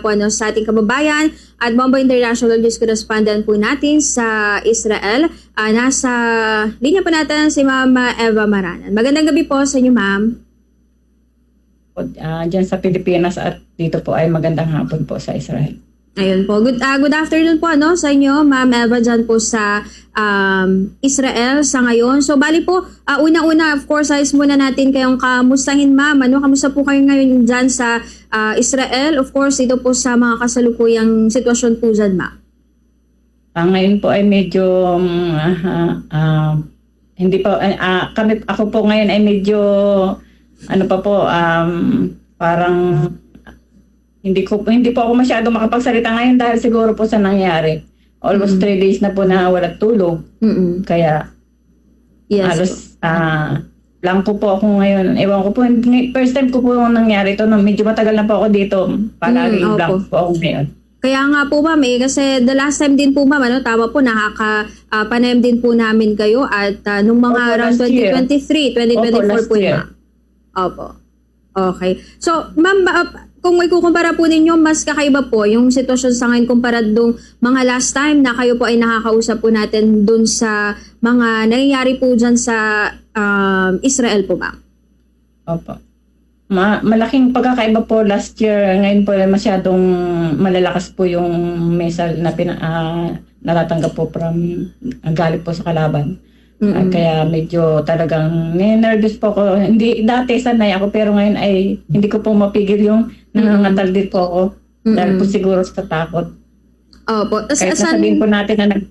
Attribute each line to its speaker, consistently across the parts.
Speaker 1: po ano, sa ating kababayan at Bombo International News Correspondent po natin sa Israel. Ah, nasa linya po natin si Ma'am Eva Maranan. Magandang gabi po sa inyo, Ma'am.
Speaker 2: uh, dyan sa Pilipinas at dito po ay magandang hapon po sa Israel.
Speaker 1: Ayun po. Good, ah, good afternoon po ano, sa inyo, Ma'am Eva, dyan po sa um, Israel sa ngayon. So, bali po, ah, una-una, of course, ayos muna natin kayong kamustahin, Ma'am. Ano, kamusta po kayo ngayon dyan sa ah, Israel? Of course, ito po sa mga kasalukuyang sitwasyon po dyan, Ma'am.
Speaker 2: Ah, ngayon po ay medyo um, ah, ah, hindi po ah, kami ako po ngayon ay medyo ano pa po um, parang hindi ko hindi po ako masyado makapagsalita ngayon dahil siguro po sa nangyari. Almost three days na po na wala tulog.
Speaker 1: Mm-mm.
Speaker 2: Kaya
Speaker 1: Yes
Speaker 2: halos ah blanco po ako ngayon. Ewan ko po, first time ko po nangyari to. No, medyo matagal na po ako dito. Palagi
Speaker 1: Mm,
Speaker 2: blanco po ako ngayon.
Speaker 1: Kaya nga po ma'am eh, kasi the last time din po ma'am, ano, tama po, nakaka uh, panayam din po namin kayo at ah, nung mga
Speaker 2: Opo,
Speaker 1: around
Speaker 2: last year.
Speaker 1: 2023, 2024
Speaker 2: Opo,
Speaker 1: po na. Opo. Okay. So, ma'am, ba- kung may kukumpara po ninyo, mas kakaiba po yung sitwasyon sa ngayon kumpara dong mga last time na kayo po ay nakakausap po natin dun sa mga nangyayari po dyan sa um, Israel po, ma'am.
Speaker 2: Opo. Ma malaking pagkakaiba po last year. Ngayon po masyadong malalakas po yung missile na pina, ah, natatanggap po from ang galit po sa kalaban.
Speaker 1: Mm-mm.
Speaker 2: Ah, kaya medyo talagang nervous po ako. Hindi dati sanay ako pero ngayon ay hindi ko po mapigil yung nangangatal din po ako. Dahil po siguro sa takot.
Speaker 1: Opo. Tas,
Speaker 2: Kahit
Speaker 1: saan,
Speaker 2: sasabihin po natin na nag,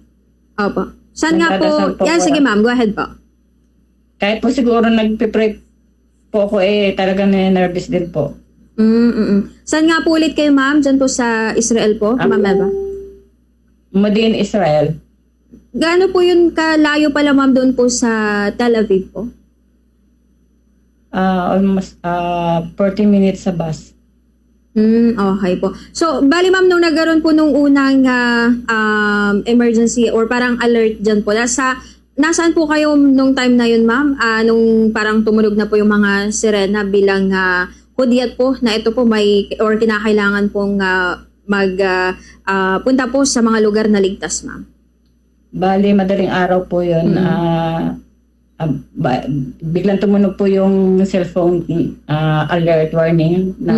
Speaker 1: opo. Saan nga po?
Speaker 2: po ako.
Speaker 1: sige ma'am, go ahead po.
Speaker 2: kahit po siguro nagpe-pray po ako eh talagang nervous din po.
Speaker 1: Mm-mm. Saan nga po ulit kayo, ma'am? Diyan po sa Israel po, ma'am Eva?
Speaker 2: Madin Israel.
Speaker 1: Gaano po yun kalayo pala, ma'am, doon po sa Tel Aviv po?
Speaker 2: Ah, almost ah 40 minutes sa bus.
Speaker 1: Mm, okay po. So, bali ma'am, nung nagkaroon po nung unang ah, um, emergency or parang alert dyan po, nasa, nasaan po kayo nung time na yun, ma'am? Ah, nung parang tumunog na po yung mga sirena bilang uh, hudyat po na ito po may or kinakailangan pong ah, mag ah, ah, punta po sa mga lugar na ligtas, ma'am.
Speaker 2: Bali, madaling araw po yun. Ah, ah, ba- biglang tumunog po yung cellphone ah, alert warning na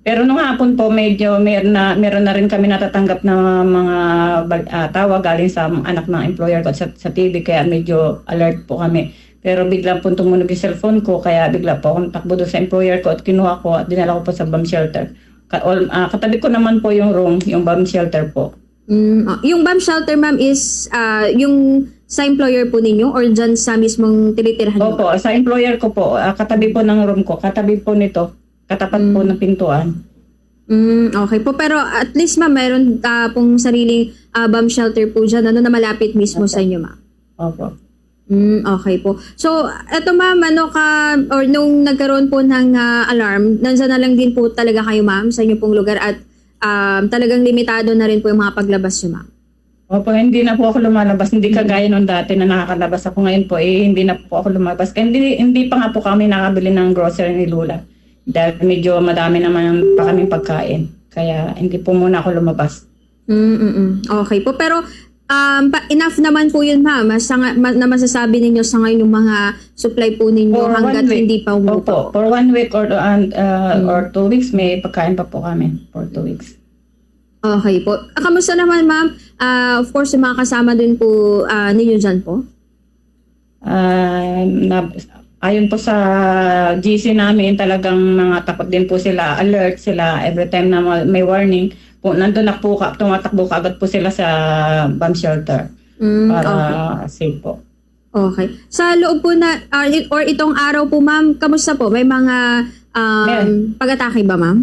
Speaker 2: pero nung hapon po medyo meron na meron na rin kami natatanggap na mga ah, tawag galing sa anak ng employer ko sa, sa TV kaya medyo alert po kami. Pero biglang po tumunog yung cellphone ko kaya bigla po akong takbo doon sa employer ko at kinuha ko at dinala ko po sa bomb shelter. Ka- all- ah, katabi ko naman po yung room, yung bomb shelter po.
Speaker 1: Mm, ah, yung bomb shelter, ma'am, is ah, yung sa employer po ninyo or dyan sa mismong tinitirhan niyo?
Speaker 2: Opo, sa employer ko po, ah, katabi po ng room ko, katabi po nito, katapat po ng pintuan.
Speaker 1: Mm, okay po. Pero at least, ma'am, mayroon ah, pong sariling ah, bomb shelter po dyan ano, na malapit mismo sa inyo, ma'am.
Speaker 2: Opo.
Speaker 1: Mm, okay po. So, eto ma'am, ano ka, or nung nagkaroon po ng ah, alarm, nandiyan na lang din po talaga kayo, ma'am, sa inyo pong lugar at um, talagang limitado na rin po yung mga paglabas nyo, ma'am.
Speaker 2: Opo, hindi na po ako lumalabas. Hindi kagaya nung dati na nakakalabas ako ngayon po, eh, hindi na po ako lumabas. Kaya hindi, hindi pa nga po kami nakabili ng grocery ni Lula. Dahil medyo madami naman pa kaming pagkain. Kaya hindi po muna ako lumabas.
Speaker 1: Mm, mm, mm. Okay po. Pero um, pa- enough naman po yun, ma'am, sa, ma- na masasabi ninyo sa ngayon yung mga supply po ninyo
Speaker 2: For
Speaker 1: hanggat hindi pa umupo.
Speaker 2: Opo, for one week or, and, uh, or two weeks, may pagkain pa po kami for two weeks.
Speaker 1: Okay po. Ah, Kamusta naman, ma'am? Ah, of course, yung mga kasama din po ah, ninyo dyan po.
Speaker 2: Ah, na, ayon po sa GC namin, talagang mga takot din po sila, alert sila every time na ma- may warning. Po, nandun na po, ka, tumatakbo ka agad po sila sa bomb shelter
Speaker 1: Mm,
Speaker 2: para
Speaker 1: okay.
Speaker 2: safe po.
Speaker 1: Okay. Sa loob po na, ah, it- or itong araw po, ma'am, kamusta po? May mga um,
Speaker 2: Meron.
Speaker 1: pag-atake ba, ma'am?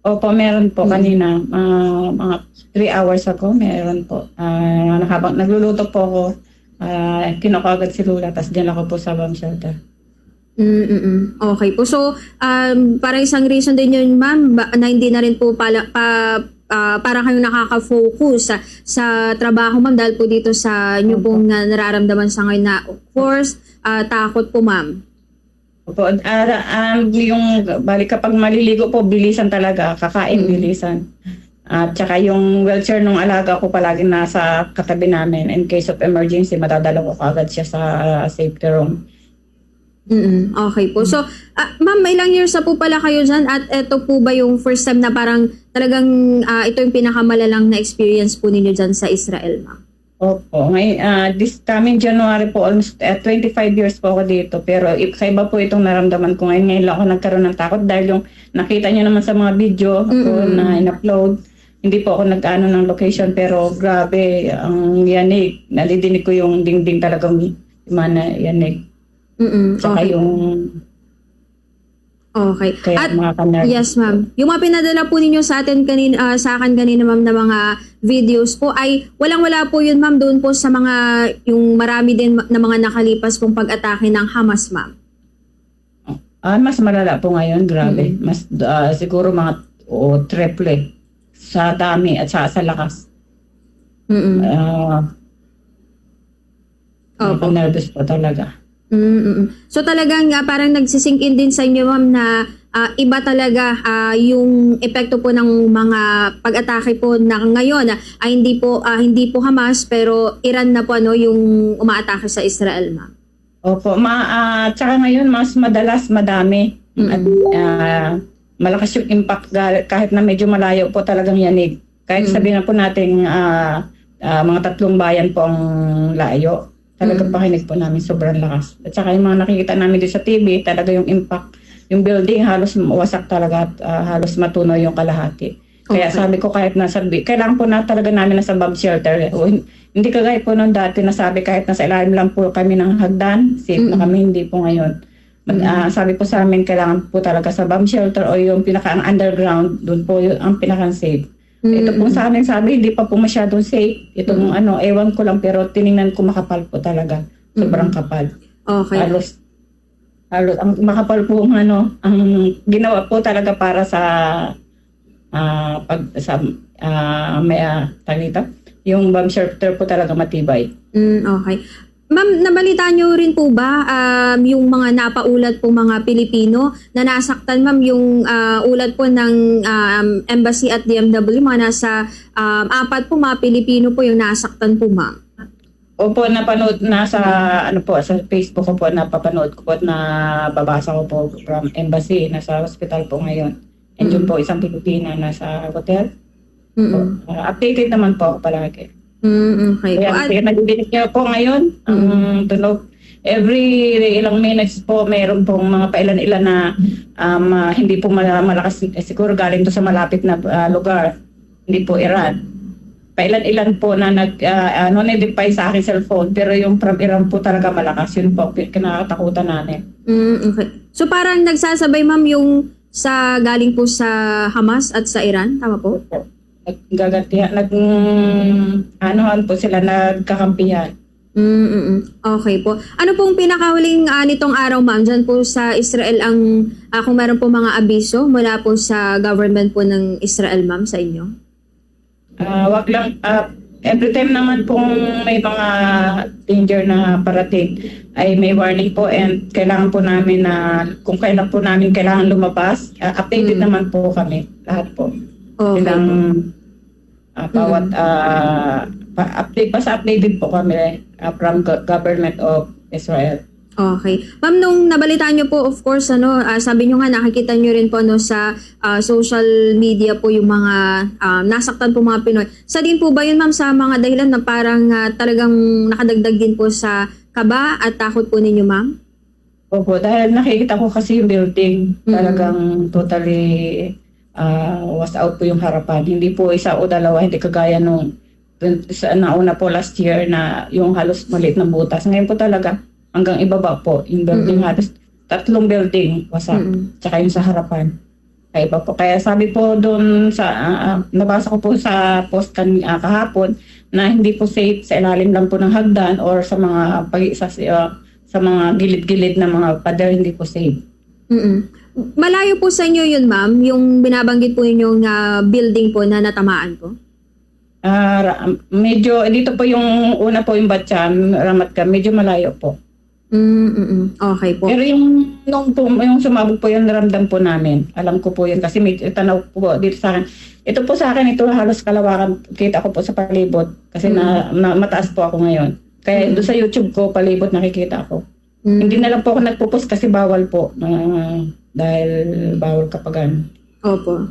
Speaker 2: Opo, meron po kanina, ah, mga 3 hours ago, meron po. Ah, habang nagluluto po ako, uh, kinuha agad si Lula, tapos dyan ako po sa bomb shelter.
Speaker 1: Mm-mm. Okay po. So, um, parang isang reason din yun, ma'am, ba- na hindi na rin po pala, pa, ah, parang kayo nakaka-focus sa, sa trabaho, ma'am, dahil po dito sa inyo pong na, nararamdaman sa ngayon na, of course, ah, takot po, ma'am.
Speaker 2: Opo, ah, um, yung balik kapag maliligo po, bilisan talaga, kakain
Speaker 1: Mm.
Speaker 2: bilisan. At saka yung wheelchair nung alaga ko palagi nasa katabi namin. In case of emergency, matadala ko agad siya sa ah, safety room.
Speaker 1: Mm Okay po. So, ah, ma'am, ilang years na po pala kayo dyan at ito po ba yung first time na parang talagang ah, ito yung pinakamalalang na experience po ninyo dyan sa Israel, ma'am?
Speaker 2: Opo. Ngay, ah, this coming January po, almost eh, 25 years po ako dito. Pero sa iba po itong naramdaman ko ngayon. Ngayon lang ako nagkaroon ng takot dahil yung nakita niyo naman sa mga video ko
Speaker 1: Mm-mm.
Speaker 2: na in-upload. Hindi po ako nag-ano ng location pero grabe ang yanig. Nalidinig ko yung dingding talagang mana yanig.
Speaker 1: Mm
Speaker 2: Saka
Speaker 1: Okay.
Speaker 2: yung
Speaker 1: Okay.
Speaker 2: kaya
Speaker 1: At
Speaker 2: mga kanar.
Speaker 1: Yes, ma'am. Yung mga pinadala po ninyo sa atin kanina, ah, sa akin kanina, ma'am, na mga videos po ay walang-wala po yun, ma'am, doon po sa mga, yung marami din na mga nakalipas pong pag-atake ng Hamas, ma'am.
Speaker 2: Ah, mas malala po ngayon, grabe. Mas ah, siguro mga o triple sa dami at sa, sa lakas.
Speaker 1: Mm-mm.
Speaker 2: Ah,
Speaker 1: Opo.
Speaker 2: nervous po talaga.
Speaker 1: Mm-mm. So talagang ah, parang nagsisink in din sa inyo, ma'am, na ah, iba talaga ah, yung epekto po ng mga pag-atake po na ngayon ah, ay hindi po ah, hindi po Hamas pero Iran na po ano yung umaatake sa Israel, ma'am.
Speaker 2: Opo, ma ah, tsaka ngayon mas madalas madami at ah, malakas yung impact kahit na medyo malayo po talagang yanig. Kahit
Speaker 1: Mm.
Speaker 2: sabihin na po nating ah, ah, mga tatlong bayan po ang layo. Talagang
Speaker 1: Mm.
Speaker 2: pakinig po namin sobrang lakas. At saka yung mga nakikita namin doon sa TV, talaga yung impact. Yung building halos wasak talaga at ah, halos matunaw yung kalahati. Kaya
Speaker 1: Okay.
Speaker 2: sabi ko kahit nasa, kailangan po na talaga namin nasa bomb shelter. O, hin- hindi kagaya po noon dati na sabi kahit nasa ilalim lang po kami ng hagdan, safe na
Speaker 1: Mm.
Speaker 2: kami, hindi po ngayon. Mag- ah, sabi po sa amin, kailangan po talaga sa bomb shelter o yung pinaka ang underground, doon po yung, ang pinaka safe. Ito po sa amin sabi, hindi pa po masyadong safe. Itong ano, ewan ko lang pero tiningnan ko makapal po talaga. Sobrang kapal.
Speaker 1: Okay.
Speaker 2: Halos, halos, ang makapal po ang ano, ang ginawa po talaga para sa, ah, pag, sa, ah, may, ah, tawag dito? yung bomb shelter po talaga matibay.
Speaker 1: Mm, okay. Ma'am, nabalita nyo rin po ba um, yung mga napaulat po mga Pilipino na nasaktan, ma'am, yung ah, ulat po ng um, embassy at DMW, mga nasa um, apat po mga Pilipino po yung nasaktan po, ma'am.
Speaker 2: Opo, napanood na sa ano po sa Facebook ko po napapanood ko po at nababasa ko po from embassy nasa hospital po ngayon. And yun po isang Pilipina nasa hotel.
Speaker 1: Mm,
Speaker 2: Uh, updated naman po palagi.
Speaker 1: Mm, okay.
Speaker 2: Kaya
Speaker 1: At,
Speaker 2: kaya nadidinig niyo po ngayon ang tunog. Every ilang minutes po mayroon pong mga pailan-ilan na um, ah, hindi po mala- malakas eh, siguro galing to sa malapit na ah, lugar. Hindi po Iran. Pailan-ilan po na nag uh, non-identify sa aking cellphone pero yung from Iran po talaga malakas. Yun po kinakatakutan namin.
Speaker 1: mm, okay. So parang nagsasabay, ma'am, yung sa galing po sa Hamas at sa Iran, tama po?
Speaker 2: Naggagatihan, nag mm, anohan po sila nagkakampihan.
Speaker 1: Mm, mm, mm. Okay po. Ano pong pinakahuling ah, nitong araw, ma'am? Diyan po sa Israel ang, ah, kung meron po mga abiso mula po sa government po ng Israel, ma'am, sa inyo?
Speaker 2: Ah, wag lang ah, every time naman pong may mga danger na parating ay may warning po and kailangan po namin na kung kailan po namin kailangan lumabas, ah, updated
Speaker 1: Mm.
Speaker 2: naman po kami lahat po.
Speaker 1: Okay
Speaker 2: Ilang ah, bawat ah, pa- update basta updated po kami ah, from go- government of Israel.
Speaker 1: Okay. Ma'am, nung nabalitaan nyo po, of course, ano, ah, sabi nyo nga, nakikita nyo rin po no, sa ah, social media po yung mga ah, nasaktan po mga Pinoy. Sa din po ba yun, ma'am, sa mga dahilan na parang ah, talagang nakadagdag din po sa kaba at takot po ninyo, ma'am?
Speaker 2: Opo, dahil nakikita ko kasi yung building,
Speaker 1: Mm.
Speaker 2: talagang totally ah, was out po yung harapan. Hindi po isa o dalawa, hindi kagaya nung sa nauna po last year na yung halos maliit na butas. Ngayon po talaga hanggang ibaba po yung building
Speaker 1: Mm-mm.
Speaker 2: halos tatlong building wasak.
Speaker 1: Mm-mm.
Speaker 2: Tsaka yung sa harapan. Kaya iba po. Kaya sabi po doon sa, ah, nabasa ko po sa post kan, ah, kahapon na hindi po safe sa ilalim lang po ng hagdan or sa mga pag sa, ah, sa mga gilid-gilid na mga pader hindi po safe.
Speaker 1: Mm Malayo po sa inyo yun, ma'am, yung binabanggit po inyong ah, building po na natamaan po?
Speaker 2: Ah, medyo dito po yung una po yung Batchan, Ramat ka, medyo malayo po.
Speaker 1: Mm-mm. Okay po.
Speaker 2: Pero yung nung po, yung sumabog po yung naramdam po namin. Alam ko po yun kasi may tanaw po dito sa akin. Ito po sa akin, ito halos kalawakan. Kita ko po sa palibot kasi na, na- mataas po ako ngayon. Kaya doon sa YouTube ko, palibot nakikita ko.
Speaker 1: Mm.
Speaker 2: Hindi na lang po ako nagpo-post kasi bawal po. ah, dahil bawal kapag ano.
Speaker 1: Opo.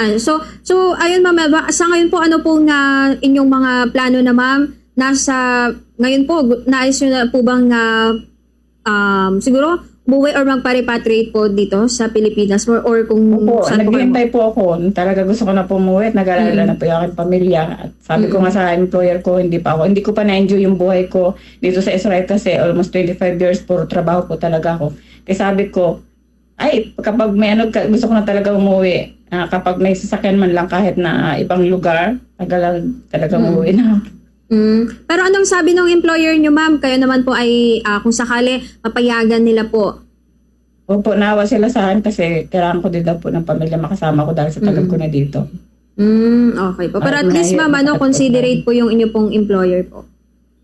Speaker 1: Ah, so, so ayun ma'am, sa ngayon po ano po nga inyong mga plano na ma'am? Nasa, ngayon po, nais nyo na po bang ah, um, siguro, buwi or magpa-repatriate po dito sa Pilipinas or, or kung
Speaker 2: Opo,
Speaker 1: saan po kayo?
Speaker 2: naghihintay po ako. Talaga gusto ko na po umuwi at nag-alala na po yung aking pamilya. At sabi ko nga sa employer ko, hindi pa ako, hindi ko pa na-enjoy yung buhay ko dito sa Israel kasi almost 25 years puro trabaho po talaga ako. Kaya sabi ko, ay, kapag may ano, ka- gusto ko na talaga umuwi. Ah, kapag may sasakyan man lang kahit na ibang lugar, talaga, talaga umuwi na.
Speaker 1: Mm. Pero anong sabi ng employer nyo ma'am? Kayo naman po ay ah, kung sakali papayagan nila po.
Speaker 2: Opo, nawa sila sa akin kasi kailangan ko din daw po ng pamilya makasama ko dahil sa tagal ko na dito.
Speaker 1: Mm, okay po. Pero at least ma'am, ano, considerate po yung inyo pong employer po.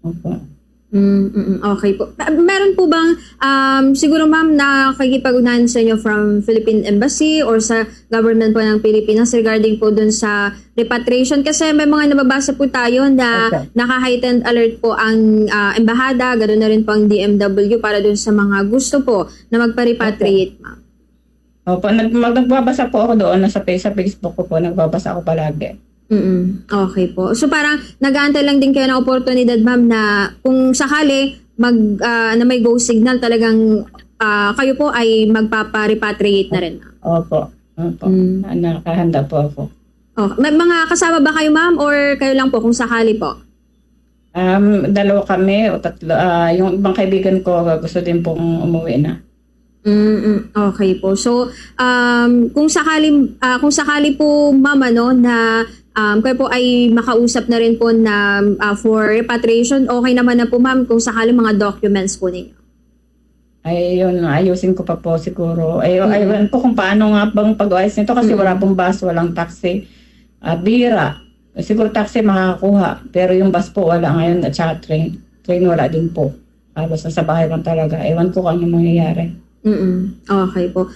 Speaker 2: Opo.
Speaker 1: Mm, mm, okay po. Pa- Meron po bang, um, siguro ma'am, nakakipag-ugnayan sa inyo from Philippine Embassy or sa government po ng Pilipinas regarding po dun sa repatriation? Kasi may mga nababasa po tayo na
Speaker 2: Okay.
Speaker 1: naka-heightened alert po ang ah, embahada, ganoon na rin po ang DMW para dun sa mga gusto po na magpa-repatriate, ma'am.
Speaker 2: Opo, nag, mag, nagbabasa po ako doon nasa page, sa Facebook ko po, nagbabasa ako palagi.
Speaker 1: Mm Okay po. So parang nag-aantay lang din kayo ng oportunidad, ma'am, na kung sakali mag ah, na may go signal talagang ah, kayo po ay magpapa-repatriate na rin.
Speaker 2: Opo. Opo.
Speaker 1: Mm.
Speaker 2: Ah, Nakahanda po ako.
Speaker 1: Oh, may mga kasama ba kayo, ma'am, or kayo lang po kung sakali po?
Speaker 2: Um, dalawa kami o tatlo. ah, yung ibang kaibigan ko gusto din pong umuwi na.
Speaker 1: Mm, okay po. So, um, kung sakali ah, kung sakali po ma'am ano na um, kayo po ay makausap na rin po na ah, for repatriation, okay naman na po ma'am kung sakali mga documents po ninyo.
Speaker 2: Ay, yun, ayusin ko pa po siguro. Ay, ayun po kung paano nga bang pag-ayos nito kasi wala pong bus, walang taxi. At bira. Siguro taxi makakakuha. Pero yung bus po wala ngayon at saka train. Train wala din po. Halos nasa bahay lang talaga. Ewan ko kung ano mangyayari.
Speaker 1: Mm Okay po.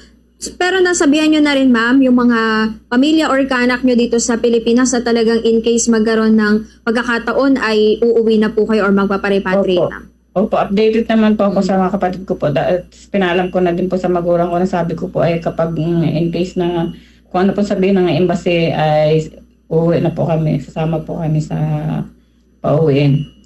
Speaker 1: Pero nasabihan nyo na rin, ma'am, yung mga pamilya or kaanak nyo dito sa Pilipinas na talagang in case magkaroon ng pagkakataon ay uuwi na po kayo or magpaparepatriate,
Speaker 2: Opo.
Speaker 1: ma'am.
Speaker 2: Opo, updated naman po ako sa mga kapatid ko po. At pinalam ko na din po sa magulang ko na sabi ko po ay kapag mm, in case na kung ano po sabihin ng embassy ay uuwi na po kami. Sasama po kami sa pauwiin.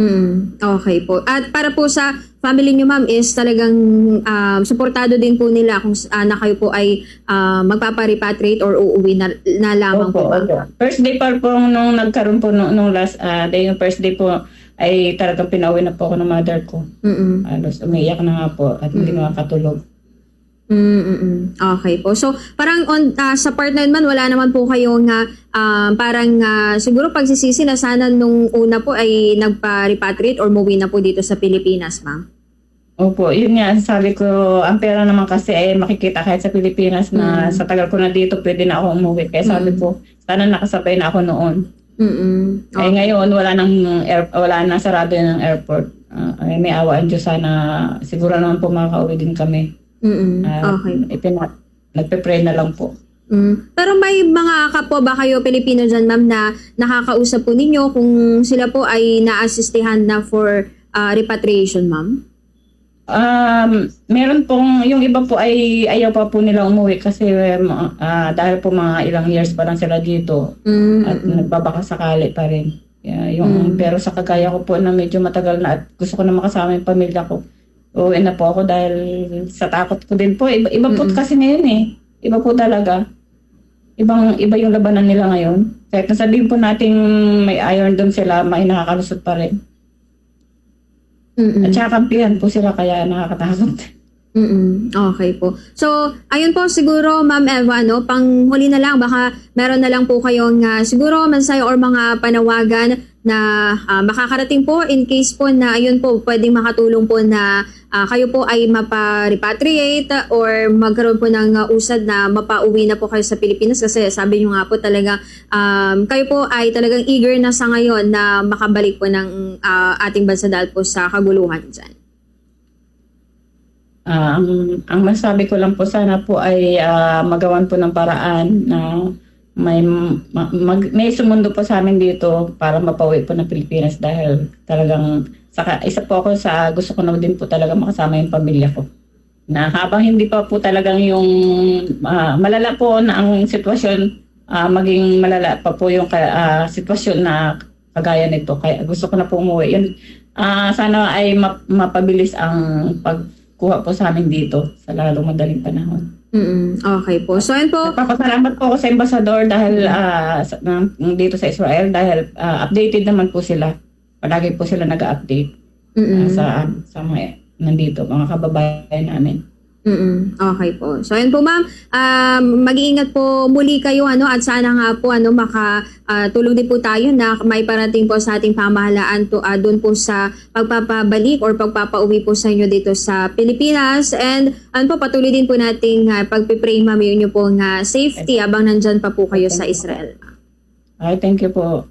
Speaker 1: Mm, okay po. At para po sa family nyo, ma'am, is talagang um, suportado din po nila kung uh, na kayo po ay uh, magpaparepatriate or uuwi na, na lamang po,
Speaker 2: Opo,
Speaker 1: ma'am.
Speaker 2: opo. First day pa po nung nagkaroon po nung, nung last ah, day, yung first day po ay talagang pinauwi na po ako ng mother ko.
Speaker 1: Mm-mm.
Speaker 2: Halos umiiyak na nga po at hindi makakatulog.
Speaker 1: Mm-mm. Okay po. So, parang on, ah, sa part na man, wala naman po kayo nga ah, parang ah, siguro pagsisisi na sana nung una po ay nagpa-repatriate or muwi na po dito sa Pilipinas, ma'am.
Speaker 2: Opo, yun nga, sabi ko, ang pera naman kasi ay makikita kahit sa Pilipinas na sa tagal ko na dito, pwede na ako umuwi. Kaya sabi ko, sana nakasabay na ako noon.
Speaker 1: Mm-mm.
Speaker 2: Eh ngayon, wala nang air, wala na sarado ng airport. Ah, ay, may awa ang Diyos sana siguro naman po makakauwi din kami.
Speaker 1: Mm-mm.
Speaker 2: Ah,
Speaker 1: Okay.
Speaker 2: ipina, nagpe-pray na lang po.
Speaker 1: Mm. Pero may mga kapwa ba kayo Pilipino dyan, ma'am, na nakakausap po ninyo kung sila po ay na-assistihan na for ah, repatriation, ma'am?
Speaker 2: Um, meron pong, yung iba po ay ayaw pa po nila umuwi kasi ah, dahil po mga ilang years pa lang sila dito
Speaker 1: Mm,
Speaker 2: at nagbabaka sakali pa rin. Yeah, yung, Pero sa kagaya ko po na medyo matagal na at gusto ko na makasama yung pamilya ko, uwi na po ako dahil sa takot ko din po. Iba, iba po kasi ngayon eh. Iba po talaga. Ibang, iba yung labanan nila ngayon. Kahit nasabihin po natin may iron doon sila, may nakakalusot pa rin.
Speaker 1: mm-mm.
Speaker 2: At saka kampihan po sila kaya nakakatakot.
Speaker 1: Mm-mm. Okay po. So, ayun po siguro, Ma'am Eva, no, pang huli na lang, baka meron na lang po kayong uh, siguro mensahe or mga panawagan na ah, makakarating po in case po na ayun po, pwedeng makatulong po na ah, kayo po ay mapa-repatriate or magkaroon po ng ah, usad na mapauwi na po kayo sa Pilipinas kasi sabi nyo nga po talaga um, kayo po ay talagang eager na sa ngayon na makabalik po ng ah, ating bansa dahil po sa kaguluhan dyan.
Speaker 2: Ah, ang, ang masabi ko lang po sana po ay ah, magawan po ng paraan na may ma- mag, may sumundo po sa amin dito para mapauwi po ng Pilipinas dahil talagang saka isa po ako sa gusto ko na din po talaga makasama yung pamilya ko. Na habang hindi pa po talagang yung ah, malala po na ang sitwasyon ah, maging malala pa po yung ah, sitwasyon na kagaya nito kaya gusto ko na po umuwi. Yun, ah, sana ay map- mapabilis ang pagkuha po sa amin dito sa lalong madaling panahon.
Speaker 1: Mm-mm. Okay po. So, ayun po.
Speaker 2: Nagpapasalamat po ako sa embassador dahil ah, sa, ng- dito sa Israel dahil ah, updated naman po sila. Palagi po sila nag-update ah,
Speaker 1: Mm-mm.
Speaker 2: sa sa mga nandito, mga kababayan namin.
Speaker 1: Mm-mm. Okay po. So, ayun po ma'am, um, mag-iingat po muli kayo ano at sana nga po ano maka ah, tulong din po tayo na may parating po sa ating pamahalaan to uh, doon po sa pagpapabalik or pagpapauwi po sa inyo dito sa Pilipinas and ano po patuloy din po nating uh, pagpipray ma'am yun yung po nga safety habang nandyan pa po kayo sa Israel.
Speaker 2: Ay, thank you po.